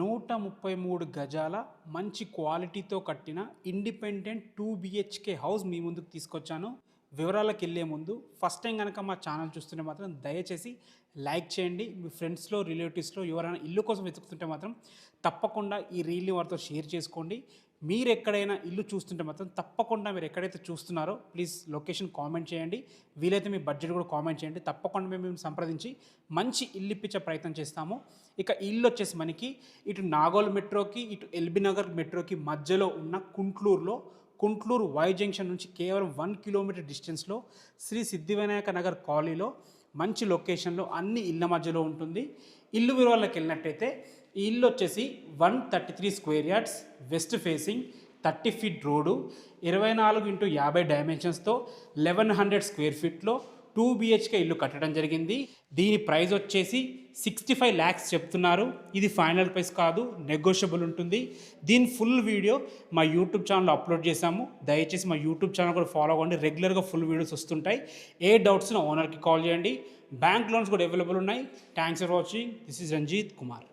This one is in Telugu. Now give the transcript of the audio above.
నూట ముప్పై మూడు గజాల మంచి క్వాలిటీతో కట్టిన ఇండిపెండెంట్ టూ బిహెచ్కే హౌస్ మీ ముందుకు తీసుకొచ్చాను. వివరాలకు వెళ్ళే ముందు ఫస్ట్ టైం కనుక మా ఛానల్ చూస్తుంటే మాత్రం దయచేసి లైక్ చేయండి. మీ ఫ్రెండ్స్లో రిలేటివ్స్లో ఎవరైనా ఇల్లు కోసం వెతుకుతుంటే మాత్రం తప్పకుండా ఈ రీల్ని వారితో షేర్ చేసుకోండి. మీరు ఎక్కడైనా ఇల్లు చూస్తుంటే మాత్రం తప్పకుండా మీరు ఎక్కడైతే చూస్తున్నారో ప్లీజ్ లొకేషన్ కామెంట్ చేయండి. వీలైతే మీ బడ్జెట్ కూడా కామెంట్ చేయండి. తప్పకుండా మేము మేము సంప్రదించి మంచి ఇల్లు ఇప్పించే ప్రయత్నం చేస్తాము. ఇక ఇల్లు వచ్చేసి మనకి ఇటు నాగోల్ మెట్రోకి ఇటు ఎల్బీ నగర్ మెట్రోకి మధ్యలో ఉన్న కుంట్లూరులో కుంట్లూరు వై జంక్షన్ నుంచి కేవలం వన్ కిలోమీటర్ డిస్టెన్స్లో శ్రీ సిద్ధివినాయక నగర్ కాలనీలో మంచి లొకేషన్లో అన్ని ఇళ్ళ మధ్యలో ఉంటుంది. ఇల్లు వివరాలకు వెళ్ళినట్టయితే ఈ ఇల్లు వచ్చేసి one thirty three square yards west facing thirty feet road ఇరవై నాలుగు ఇంటూ యాభై డైమెన్షన్స్తో లెవెన్ హండ్రెడ్ స్క్వేర్ ఫీట్లో టూ బిహెచ్కే ఇల్లు కట్టడం జరిగింది. దీని ప్రైస్ వచ్చేసి సిక్స్టీ ఫైవ్ ల్యాక్స్ చెప్తున్నారు. ఇది ఫైనల్ ప్రైస్ కాదు నెగోషియబుల్ ఉంటుంది. దీని ఫుల్ వీడియో మా యూట్యూబ్ ఛానల్లో అప్లోడ్ చేశాము. దయచేసి మా యూట్యూబ్ ఛానల్ కూడా ఫాలో అవ్వండి. రెగ్యులర్గా ఫుల్ వీడియోస్ వస్తుంటాయి. ఏ డౌట్స్ ఓనర్కి కాల్ చేయండి. బ్యాంక్ లోన్స్ కూడా అవైలబుల్ ఉన్నాయి. Thanks for watching. This is Ranjith Kumar.